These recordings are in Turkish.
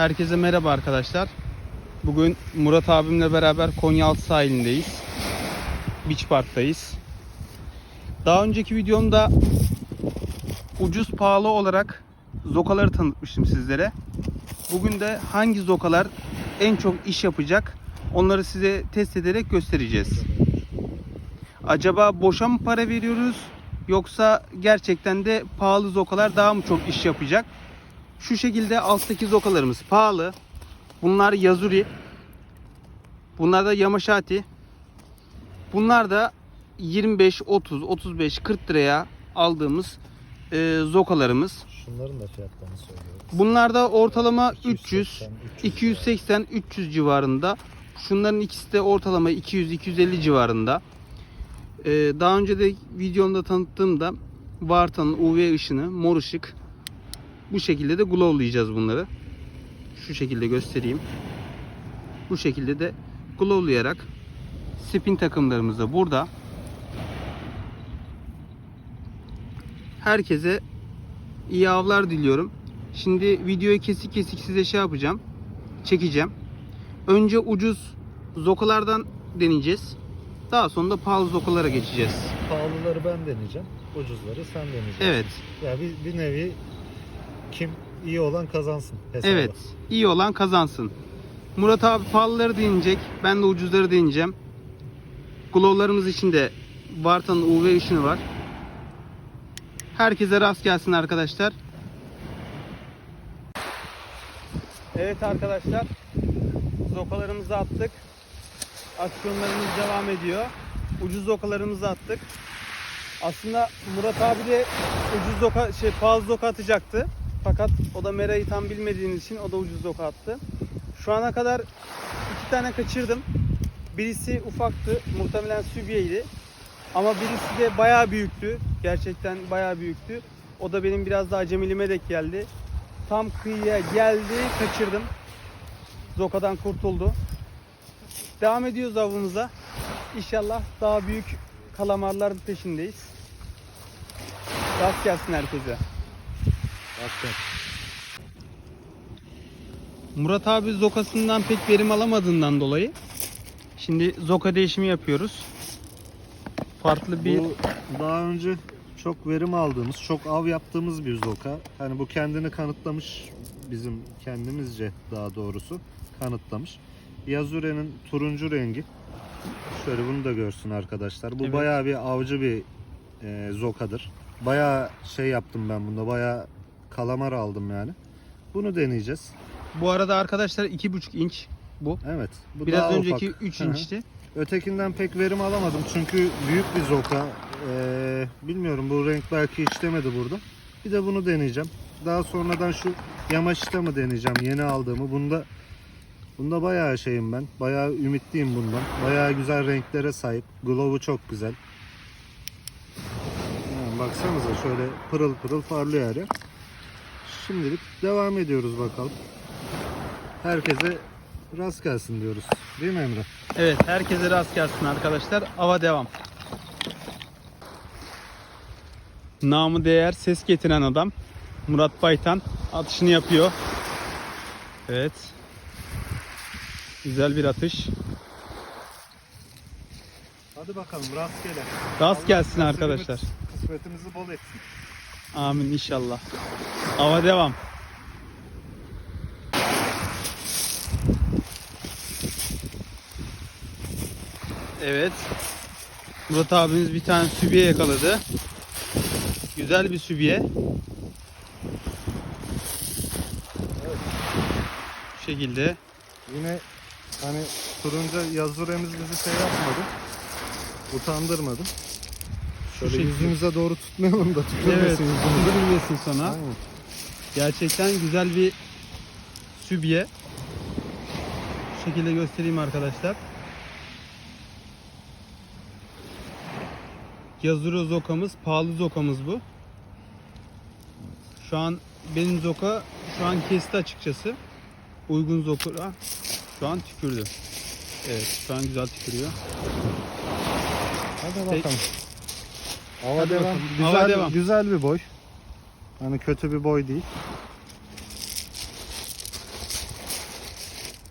Herkese merhaba arkadaşlar. Bugün Murat abimle beraber Konyaaltı sahilindeyiz. Beach Park'tayız. Daha önceki videomda ucuz pahalı olarak zokaları tanıtmıştım sizlere. Bugün de hangi zokalar en çok iş yapacak onları size test ederek göstereceğiz. Acaba boşa mı para veriyoruz yoksa gerçekten de pahalı zokalar daha mı çok iş yapacak? Şu şekilde alttaki zokalarımız pahalı. Bunlar Yazuri. Bunlar da Yamashati. Bunlar da 25, 30, 35, 40 liraya aldığımız e, zokalarımız. Şunların da fiyatlarını söylüyoruz. Bunlar da ortalama 300, 280, 280, 300 civarında. Şunların ikisi de ortalama 200-250 civarında. Ee, daha önce de videomda tanıttığımda Varta'nın UV ışını, mor ışık. Bu şekilde de glowlayacağız bunları. Şu şekilde göstereyim. Bu şekilde de glowlayarak spin takımlarımız da burada. Herkese iyi avlar diliyorum. Şimdi videoyu kesik kesik size şey yapacağım. Çekeceğim. Önce ucuz zokalardan deneyeceğiz. Daha sonra da pahalı zokalara geçeceğiz. Pahalıları ben deneyeceğim. Ucuzları sen deneyeceksin. Evet. Ya bir, bir nevi kim iyi olan kazansın hesabı. Evet. iyi olan kazansın. Murat abi pahalıları deneyecek. Ben de ucuzları deneyeceğim. Glowlarımız için de Varta'nın UV ışını var. Herkese rast gelsin arkadaşlar. Evet arkadaşlar. Zokalarımızı attık. Aksiyonlarımız devam ediyor. Ucuz zokalarımızı attık. Aslında Murat abi de ucuz zoka, şey pahalı zoka atacaktı. Fakat o da Mera'yı tam bilmediğiniz için o da ucuz zoka attı. Şu ana kadar iki tane kaçırdım. Birisi ufaktı. Muhtemelen sübiyeydi. Ama birisi de bayağı büyüktü. Gerçekten bayağı büyüktü. O da benim biraz daha acemiliğime denk geldi. Tam kıyıya geldi, kaçırdım. Zokadan kurtuldu. Devam ediyoruz avımıza. İnşallah daha büyük kalamarların peşindeyiz. Rast gelsin herkese. Murat abi zokasından pek verim alamadığından dolayı şimdi zoka değişimi yapıyoruz. Farklı bir Bu daha önce çok verim aldığımız, çok av yaptığımız bir zoka. Hani bu kendini kanıtlamış bizim kendimizce daha doğrusu kanıtlamış. Yazure'nin turuncu rengi. Şöyle bunu da görsün arkadaşlar. Bu Evet. bayağı bir avcı bir e, zokadır. Bayağı şey yaptım ben bunda. Bayağı kalamar aldım yani. Bunu deneyeceğiz. bu arada arkadaşlar 2,5 inç bu. Evet. Bu Biraz daha önceki ufak. 3 Hı hı. inçti. Ötekinden pek verim alamadım çünkü büyük bir zoka. Ee, bilmiyorum bu renk belki işlemedi burada. Bir de bunu deneyeceğim. Daha sonradan şu Yamaşita mı deneyeceğim yeni aldığımı. Bunda bunda bayağı şeyim ben. Bayağı ümitliyim bundan. Bayağı güzel renklere sahip. Glow'u çok güzel. Yani baksanıza şöyle pırıl pırıl parlıyor her yer. Şimdilik devam ediyoruz bakalım. Herkese rast gelsin diyoruz. Değil mi Emre? Evet herkese rast gelsin arkadaşlar. Ava devam. Namı değer ses getiren adam Murat Baytan atışını yapıyor. Evet. Güzel bir atış. Hadi bakalım rastgele. Rast Allah gelsin arkadaşlar. Kısmetimizi bol etsin. Amin inşallah. Ava devam. Evet. Murat abimiz bir tane sübiye yakaladı. Güzel bir sübiye. Bu şekilde. Yine hani turuncu yazuremiz bizi şey yapmadı. Utandırmadı. Şöyle yüzümüze doğru tutmayalım da Evet. tutulmasın yüzümüze. Kızdırılmasın sana. Aynen. Gerçekten güzel bir sübye. Şu şekilde göstereyim arkadaşlar. Yazuro zokamız, pahalı zokamız bu. Şu an benim zoka şu an kesti açıkçası. Uygun zoka şu an tükürdü. Evet, şu an güzel tükürüyor. Hadi bakalım. Hava Hadi devam. bakalım. Güzel, Hava devam. güzel bir boy. Hani kötü bir boy değil.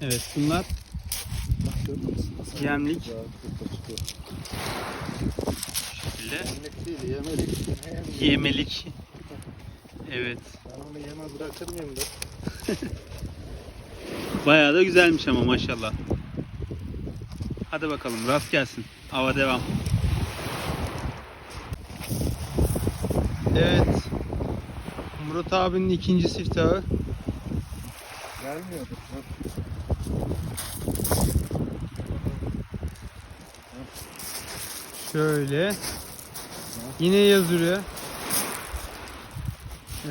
Evet bunlar Yemlik. değil, yemelik. yemelik. Evet. Ben onu yeme bırakır mıyım da? Bayağı da güzelmiş ama maşallah. Hadi bakalım rast gelsin. Hava devam. Evet. Murat abinin ikinci siftahı. Gelmiyordu. Şöyle. Yine yazıyor.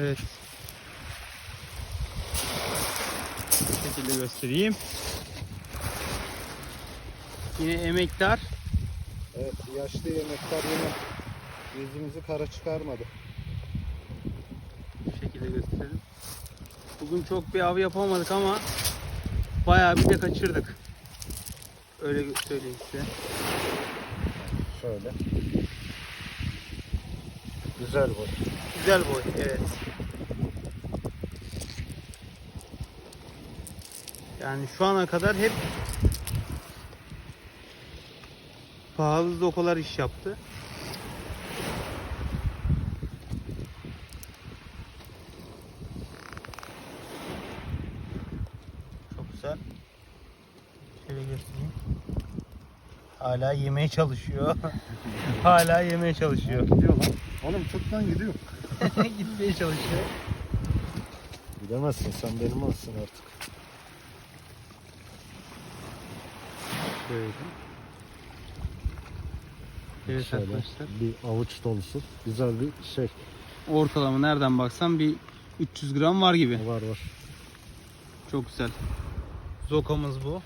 Evet. Bu şekilde göstereyim. Yine emektar. Evet, yaşlı yemekler yine yüzümüzü kara çıkarmadı. Bu şekilde gösterelim. Bugün çok bir av yapamadık ama bayağı bir de kaçırdık. Öyle söyleyeyim size. Şöyle. Güzel boy. Güzel boy, evet. Yani şu ana kadar hep pahalı zokolar iş yaptı. Çok güzel. Şöyle göstereyim. Hala yemeye çalışıyor. Hala yemeye çalışıyor. Gidiyor lan. Oğlum lan gidiyor. Gitmeye çalışıyor. Gidemezsin sen benim olsun artık. Böyle. Evet Şöyle arkadaşlar. bir avuç dolusu güzel bir şey Ortalama nereden baksan bir 300 gram var gibi. var var. Çok güzel. Zokamız bu.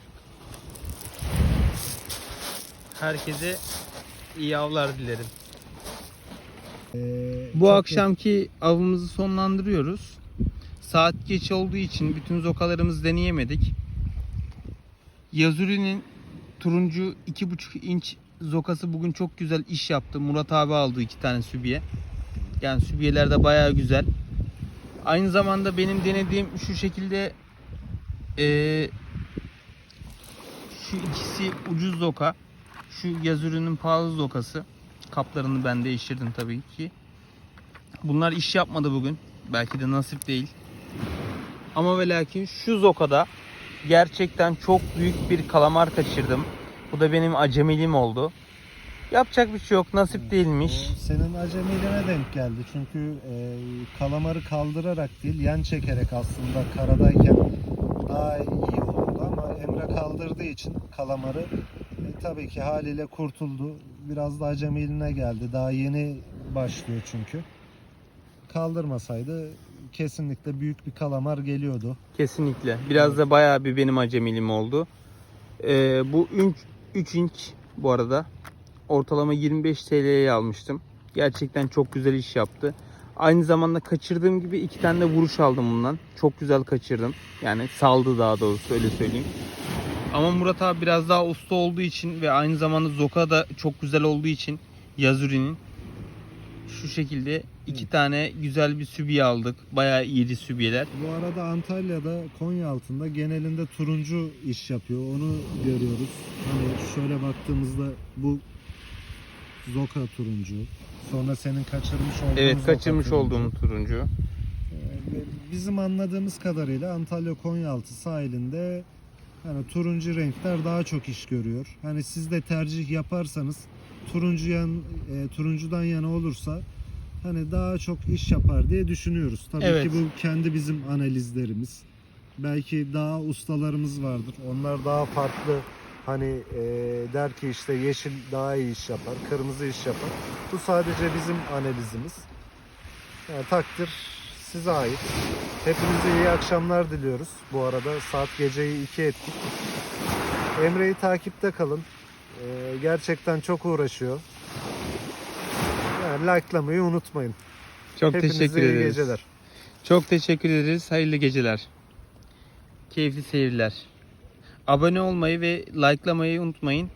Herkese iyi avlar dilerim. Bu akşamki avımızı sonlandırıyoruz. Saat geç olduğu için bütün zokalarımızı deneyemedik. Yazuri'nin turuncu 2,5 inç zokası bugün çok güzel iş yaptı. Murat abi aldı iki tane sübiye. Yani sübiyeler de bayağı güzel. Aynı zamanda benim denediğim şu şekilde eee, şu ikisi ucuz zoka. Şu Yazuri'nin pahalı zokası. Kaplarını ben değiştirdim tabii ki. Bunlar iş yapmadı bugün. Belki de nasip değil. Ama ve lakin şu zokada gerçekten çok büyük bir kalamar kaçırdım. Bu da benim acemiliğim oldu. Yapacak bir şey yok. Nasip değilmiş. O senin acemiliğine denk geldi. Çünkü e, kalamarı kaldırarak değil, yan çekerek aslında karadayken daha iyi oldu ama Emre kaldırdığı için kalamarı tabii ki haliyle kurtuldu. Biraz da acemiliğine geldi. Daha yeni başlıyor çünkü. Kaldırmasaydı kesinlikle büyük bir kalamar geliyordu. Kesinlikle. Biraz da bayağı bir benim acemiliğim oldu. Ee, bu 3, 3 inç bu arada. Ortalama 25 TL'ye almıştım. Gerçekten çok güzel iş yaptı. Aynı zamanda kaçırdığım gibi iki tane de vuruş aldım bundan. Çok güzel kaçırdım. Yani saldı daha doğrusu öyle söyleyeyim. Ama Murat abi biraz daha usta olduğu için ve aynı zamanda Zoka da çok güzel olduğu için Yazuri'nin şu şekilde iki tane güzel bir sübiye aldık. Bayağı iyiydi sübiyeler. Bu arada Antalya'da Konya altında genelinde turuncu iş yapıyor. Onu görüyoruz. Hani şöyle baktığımızda bu Zoka turuncu. Sonra senin kaçırmış olduğun Evet Zoka kaçırmış turuncu. olduğum turuncu. Ee, Bizim anladığımız kadarıyla Antalya Konyaaltı sahilinde hani turuncu renkler daha çok iş görüyor. Hani siz de tercih yaparsanız turuncu yan e, turuncudan yana olursa hani daha çok iş yapar diye düşünüyoruz. Tabii Evet. ki bu kendi bizim analizlerimiz. Belki daha ustalarımız vardır. Onlar daha farklı hani e, der ki işte yeşil daha iyi iş yapar, kırmızı iş yapar. Bu sadece bizim analizimiz. Yani takdir size ait. Hepinize iyi akşamlar diliyoruz. Bu arada saat geceyi 2 ettik. Emre'yi takipte kalın. Ee, gerçekten çok uğraşıyor. Yani likelamayı unutmayın. Çok Hepinize teşekkür iyi ederiz. geceler. Çok teşekkür ederiz. Hayırlı geceler. Keyifli seyirler. Abone olmayı ve likelamayı unutmayın.